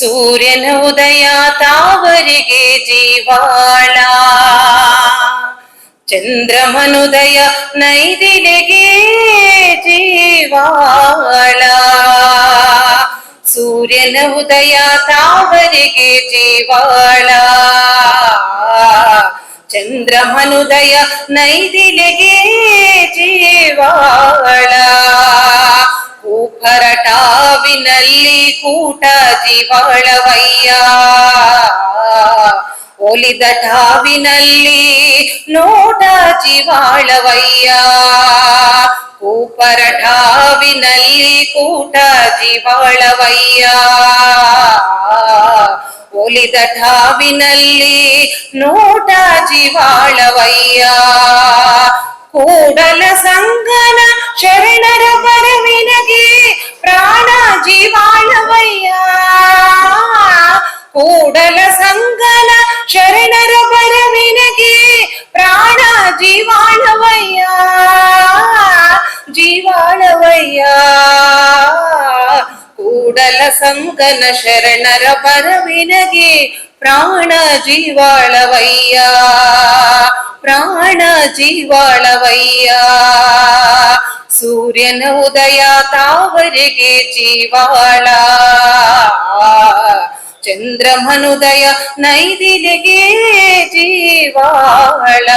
ಸೂರ್ಯನ ಉದಯ ತಾವರಿಗೆ ಜೀವಾಳ ಚಂದ್ರಮನುದಯ ನೈದಿಲೆಗೆ ಜೀವಾಳ ಸೂರ್ಯನ ಉದಯ ತಾವರಿಗೆ ಜೀವಾಳ ಚಂದ್ರಮನುದಯ ನೈದಿಲೆಗೆ ಜೀವಾಳ ಭೂಭರಟಾವಿನಲ್ಲಿ ಕೂಟ ಜೀವಳವಯ್ಯ. ಒಲಿದ ಠಾವಿನಲ್ಲಿ ನೋಟ ಜೀವಾಳವಯ್ಯ. ಕೂಪರಠಾವಿನಲ್ಲಿ ಕೂಟ ಜೀವಾಳವಯ್ಯ. ಒಲಿದ ಠಾವಿನಲ್ಲಿ ನೋಟ ಜೀವಾಳವಯ್ಯ. ಕೂಡಲ ಸಂಗನ ಶರಣರ ಶರಣರ ಬರವಿನಗೆ ಪ್ರಾಣ ಜೀವಾಳವಯ್ಯ ಜೀವಾಳವಯ್ಯ. ಕೂಡಲ ಸಂಗನ ಶರಣರ ಬರವಿನಗೆ ಪ್ರಾಣ ಜೀವಾಳವಯ್ಯ ಪ್ರಾಣ ಜೀವಾಳವಯ್ಯ. ಸೂರ್ಯನ ಉದಯ ತಾವರಿಗೆ ಜೀವಾಳ. ಚಂದ್ರಮನುದಯ ನೈದಿಲೆಗೆ ಜೀವಾಳ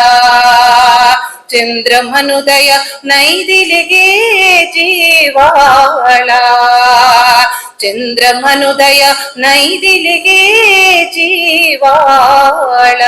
ಚಂದ್ರಮನುದಯ ನೈದಿಲೆಗೆ ಜೀವಾಳ ಚಂದ್ರಮನುದಯ ನೈದಿಲೆಗೆ ಜೀವಾಳ